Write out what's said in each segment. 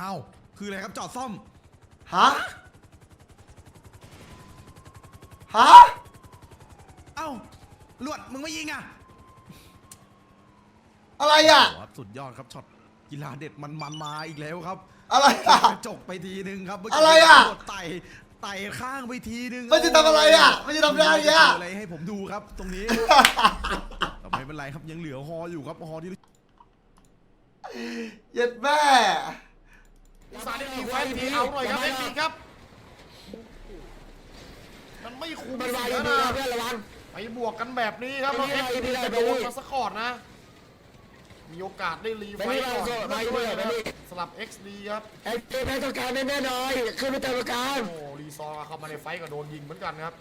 อ้าว คืออะไรครับจอดซ่อม ฮะ ฮะ เอ้าลวดมึงไม่ยิงอะอะไรอะ โอ้โหสุดยอดครับช็อตกีฬาเด็ดมันมันมาอีกแล้วครับอะไรอะ กระจกไปทีนึงครับเมื่กี้อะไรอะกดไต่ไต่ข้างไปทีนึงมันจะทำอะไรอะมันจะทำอะไรอะอะไรให้ผมดูครับตรงนี้ แต่ไม่เป็นไรครับยังเหลือฮออยู่ครับฮอที่ เย็ดแม่ สาดอีกไฟทีเอาหน่อยครับเอ็กซ์ครับ มันไม่คุ้มมันวายเสีดียนะนะเพื่อนระวังไปบวกกันแบบนี้ครับแล้วเอ็กซ์ไม่ได้จะไม่โดได้นมาสกอร์นะ มีโอกาสได้รีไฟไม่ได้ก่อนไม่ได้ไม่ได้ไม่ได้สลับ XD ครับไอ้เจ๊แพ้ต้องการแน่ๆหน่อยขึ้นไปเติมประกันโอ้รีซอร์เข้ามาในไฟก็โดนยิงเหมือนกันครับ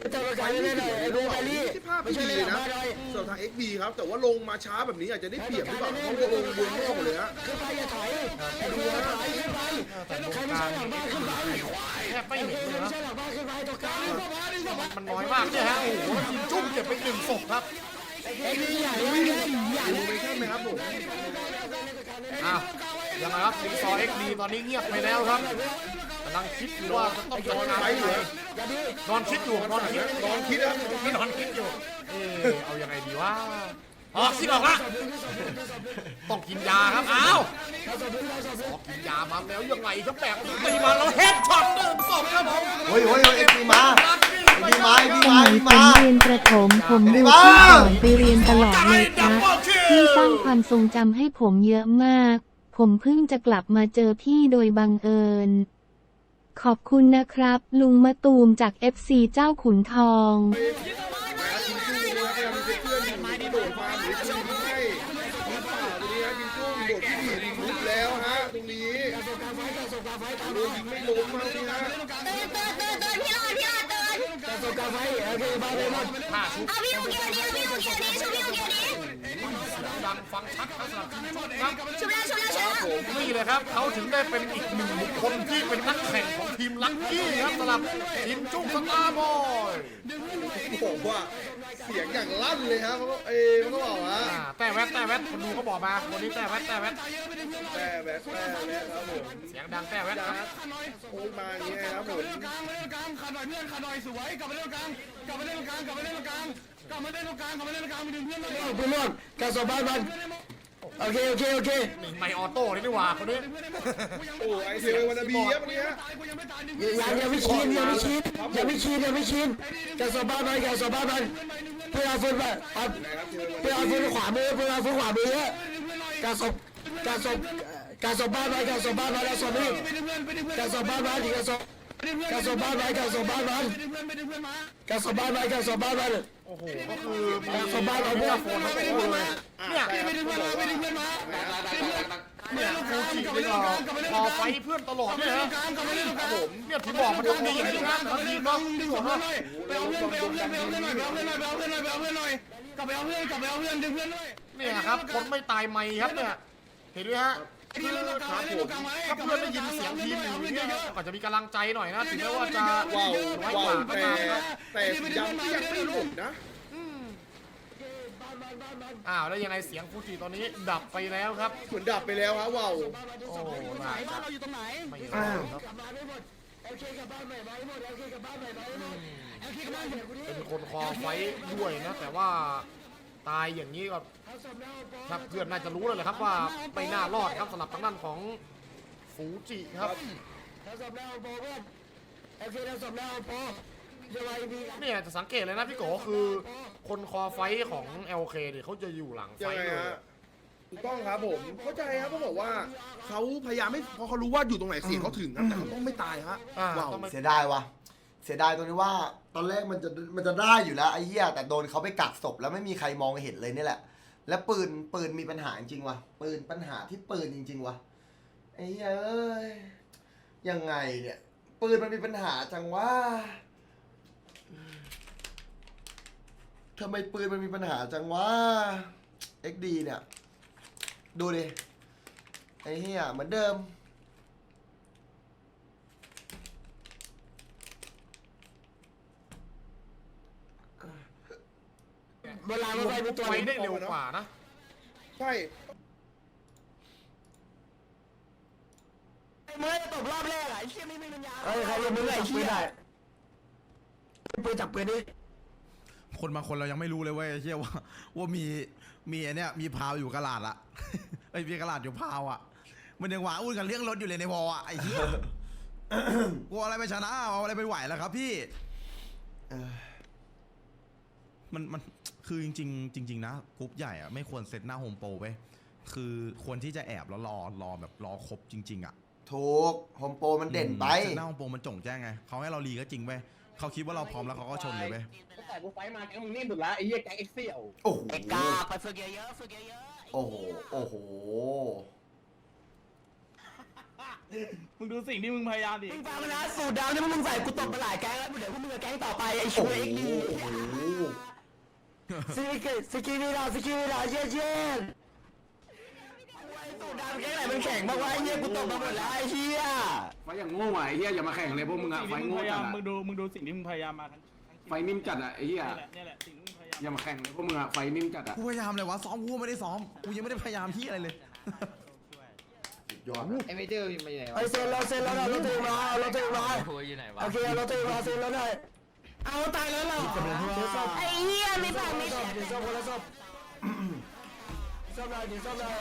ไปเติมประกันแน่ๆหน่อยไอ้เบลลี่ที่ภาพไม่ไม่ช่วยดีเล่นเลยหลังนะบ้านหน่อยสำหรับทาง XB ครับแต่ว่าลงมาช้าแบบนี้อาจจะได้เปรียบหรือเปล่าเพราะว่าลงบนนอกหมดเลยฮะขึ้นไปอย่าถอยไอ้ดูอย่าถอยขึ้นไปแต่ตรง ใครกไม่ลาใช่งหลังบ้านขึ้นไปแทบไม่ไอ้เห็นเจ๊เลยไม่นะใช่หลังบ้านขึ้นไปตรงกลางมันน้อยมากเนี่ยฮะโอ้โหแล้วยิงจุ้มเก็บไปหนึ่งศพครับไอ้นี่ใหญ่ใหญ่ใหญ่ดูเมชั่นไหมครับผมอ้าวยังไงครับรีซอร์ XD ตอนนี้เงียบไปแล้วครับกำลังคิดอยู่ว่าจะต้องจัดการยังไงนอนคิดอยู่นอนคิดนอนคิดนะนี่นอนคิดอยู่เออเอายังไงดีวะ อ๋อคิดออกละต้องกินยาครับอ้าวพอกินยามาแล้วยังไงครับแบกตีมาแล้วเฮดช็อตหนึ่งศพครับผมเฮ้ยเฮ้ยเฮ้ย XD มา XD มา XD สมัยผมเรียนประถมผมดูบ้าพี่สอนไปเรียนตลอดเลยครับพี่สร้างความทรงจำให้ผมเยอะมาก ผมเพิ่งจะกลับมาเจอพี่โดยบังเอิญ ขอบคุณนะครับ ลุงมะตูมจาก FC เจ้าขุนทองม แล้วฮะตรงนี้โดนยิงไม่ล้มครับนี่ฮะตื่นตื่นตื่นตื่นพี่รอดพี่รอดตื่นแต่ตรงกลางไฟโอเคบ้านไปหมดห้าชุดเอาพี่ลูกเกียวนี้เอาพี่ลูกเกียวนี้ช่วยพี่ลูกเกีย วนี้ดังฟังชัดครับสำหรับทีมชุดครับช่วยแล้วช่วยแล้วช่วยแล้วผมนี่เลยครับเขาถึงได้เป็นอีกหนึ่งบุคคลที่เป็นนักแข่งของทีมลัคกี้ครับสำหรับทีมจุ้งสตาร์บอยบอกว่าเสียงอย่างลั่นเลยครับเพราะว่าเอ้มันก็บอกว่าอ่าแต่แวดแต่แวดคนดูเขาบอกมาคนนี้แต่แวดแต่แวดแต่แบบแต่แบบครับผมเสียงดังแต่แวดยาครับโอ้ยมาอย่างเงี้ ยครับผมไปหมดกระสอบบ้านมันโอเคโอเคโอเคนี่ไม่ออโต้เลยนี่หว่าคนนี้โอ้ไอเทลวันนาบีครับวันนี้ฮะยังยังไม่ชินยังไม่ชินยังไม่ชินยังไม่ชินกระสอบบ้านมันกระสอบบ้านมันเพื่อเอาฟุตไปเอาเพื่อเอาฟุตขวามือเพื่อเอาฟุตขวามือกระสอบกระสอบกระสอบบ้านมันกระสอบบ้านมันกระสอบนี่กระสอบบ้านมันกระสอบกระสอบบ้านมันกระสอบบ้านมันกระสอบบ้านมันกระสอบบ้านมัน โอ้โหก็คือมีสบายเราเนี่ยโฟนทั้งคู่เลยเนี่ยใช่ครับผมบอกว่าเนี่ยฟูจินี่ก็พอไฟเพื่อนตลอดเนี่ยฮะครับผมเนี่ยที่บอกมันต้องมีอย่างนี้นะบางทีก็ที่บอกว่าเนี่ยครับคนไม่ตายไม่ครับเนี่ยเห็นไหมฮะคือครับผม ถ้าเพื่อนได้ยินเสียงทีมอยู่เนี่ยก็จะมีกำลังใจหน่อยนะถึงแม้ว่าจะว้าวว้ากว่าวก็แต่แต่ยังยังไม่หมดนะอ้าวแล้วยังไงเสียงฟูจิตอนนี้ดับไปแล้วครับเหมือนดับไปแล้วฮะว้าวโอ้น่าจะไม่รอดครับเป็นคนคอไฟด้วยนะแต่ว่าตายอย่างนี้ก็ ครับเพื่อนน่าจะรู้เลยแหละครับว่าไม่น่ารอดครับสำหรับทางด้านของฟูจิครับกระสอบแล้วโปเพื่อนโอเคกระสอบแล้วโปจะไว้ดีกันเนี่ยจะสังเกตเลยนะพี่โกคือคนคอไฟของ LK เนี่ยเขาจะอยู่หลังไฟยังไงเลยฮะถูกต้องครับผมเข้าใจครับเขาบอกว่าเขาพยายามไม่เพราะเขารู้ว่าอยู่ตรงไหนเสียงเขาถึงครับแต่เขาต้องไม่ตายฮะอ่าว้าวต้องไปเสียดายวะเสียดายตรงที่ว่า ตอนแรกมันจะมันจะได้อยู่แล้วไอ้เหี้ยแต่โดนเขาไปกักศพแล้วไม่มีใครมองเห็นเลยนี่แหละ แล้วปืนปืนมีปัญหาจริงวะปืนปัญหาที่ปืนจริง ๆวะไอ้เหี้ยเอ้ยยังไงเนี่ย ปืนมันมีปัญหาจังวะทำไมปืนมันมีปัญหาจังวะ XD เนี่ย ดูดิไอ้เหี้ยเหมือนเดิม เวลาเราไปเป็นตัวไฟได้เร็วกว่านะใช่เมื่อตบรอบแรกอะไอ้เชี่ยไม่มีปัญญาเฮ้ยใครเป็นมึงไอ้เชี่ยปืนจับปืนดิคนบางคนเรายังไม่รู้เลยเว้ยไอ้เชี่ยว่าว่ามีมีไอ้เนี่ยมีพาวอยู่กระลาดอะไอ้ยมีกระลาดอยู่พาวอะมันยังหวาอุ่นกันเรื่องรถอยู่เลยในวอลอะไอ้เหี้ยกลัวอะไรไปชนะเอาอะไรไปไหวแล้วครับพี่เออ มันมันคือจริงๆจริง ๆ นะกรุ๊ปใหญ่อะไม่ควรเซตหน้าโฮมโปรไว้ยคือควรที่จะแอบแล้วรอรอแบบรอครบจริง ๆอะถูกโฮมโปรมันเด่นไป เซตหน้าโฮมโปรมันจงแจ้งไงเขาให้เรารีก็จริงเว้ยเขาคิดว่าเราพร้อมแล้วเขาก็ชนเลยเว้ยแต่กูไฟมาแกมึงนิ่มสุดละไอ้เหี้ยแกงเอ็กเซียวโอ้โหไอ้กาไปฝึกเยอะๆฝึกเยอะโอ้โหโอ้โห มึงดูสิ่งที่มึงพยายามดิๆมึงฟังนะสูตรดาวนี่มึงใส่กูตบมาหลายแก๊งแล้วเดี๋ยวพวกมึงกับแก๊งต่อไปไอ้โอ้ช่โหวยเอ็กดีโอ้โห สกิลสกิลวีดาสกิลวีดาเย็นเย็นสูตรดาวแก๊งไหนมันแข่งบ้างวะไอ้เหี้ยกูตบมาหมดแล้วไอ้เหี้ยไฟอย่างโง่อะไอ้เหี้ยอย่ามาแข่งเลยพวกมึงอะสิ่งไฟที่มึงโง่พยายาจัมดมึงอะดูมึงดูสิ่งที่มึงพยายามมาทั้งทั้งชีวิตไฟนิ่มจัดอะไอ้เหี้ยนี่แหละนี่แหละสิ่งที่มึงพยายามอย่ามาแข่งเลยพวกมึงอะไฟนิ่มจัดอะกูพยายามเลยวะซ้อมกูไม่ได้ซ้อมกูยังไม่ได้พยายามที่อะไรเลยสุดยอดไอ้เมเจอร์มาอยู่ไหนวะไอ้เซ็นเราเซ็นแล้วเราตัวเองมาเราตัวเองมาโอเคเราตัวเองมาเซ็นแล้วได้ เอาตายแล้วเหรอไอ้เหี้ยไม่ผ่านไม่ศพเดี๋ยวศพคนละศพศพเลยเดี๋ยวศพเลย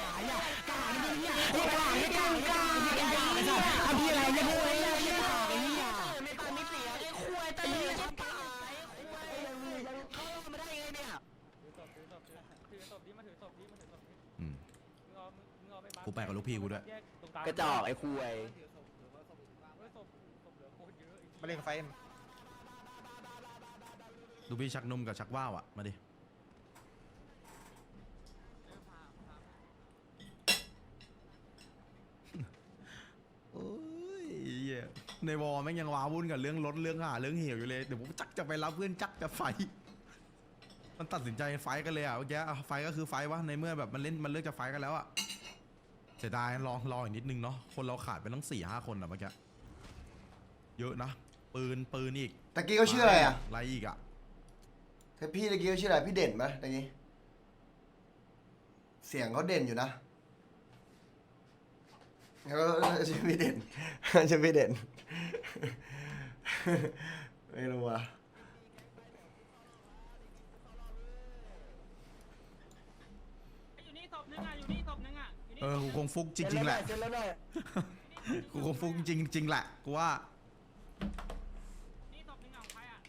กาไม่ดีอะกาไม่กากาไม่กาไม่กาทำพี่อะไรเนี่ยพวกไอ้เนี่ยไม่กาไอ้เนี่ยไม่ตายไม่เสียไอ้คุยตายไม่ตายเขาไม่ได้ยังไงเนี่ยอืมกูไปกับลูกพี่กูด้วยกระจอกไอ้คุยมาเล่นไฟ ลูกพี่ชักนุ่มกับชักว่าวอะมาดิ โอ้ยเหี้ยในวอลแม่งยังว้าวุ่นกับเรื่องรถเรื่องหาเรื่องเหวอยู่เลย เดี๋ยวผมจักจะไปรับเพื่อนจักจะไฟ มันตัดสินใจไฟกันเลยอะเมื่อกี้อะไฟก็คือไฟวะในเมื่อแบบมันเล่นมันเลือกจะไฟกันแล้วอะเสียดายรอรออีกนิดนึงเนาะคนเราขาดไปตั้งสี่ห้าคนอะเมื่อกี้เยอะนะปืนปืนอีกตะกี้เขาชื่ออะไรอะอะไรอีกอะ ถ้าพี่ตะกี้เขาชื่ออะไรพี่เด่นไหมตะกี้เสียงเขาเด่นอยู่นะเขาชื่อพี่เด่นชื่อพี่เด่นไม่รู้อะอยู่นี่ศพนึงอะอยู่นี่ศพนึงอะอยู่นี่เออกูคงฟุกจริงๆแหละเซ็นแล้วได้กูคงฟุกจริงๆแหละกูว่า นี่ศพนึงอะของใครอะ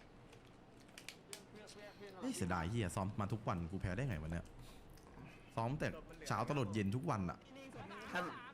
เฮ้ยเสียดายเฮียซ้อมมาทุกวันกูแพ้ได้ไงวันเนี้ยซ้อมแต่เช้าตลอดเย็นทุกวันอะท่านหา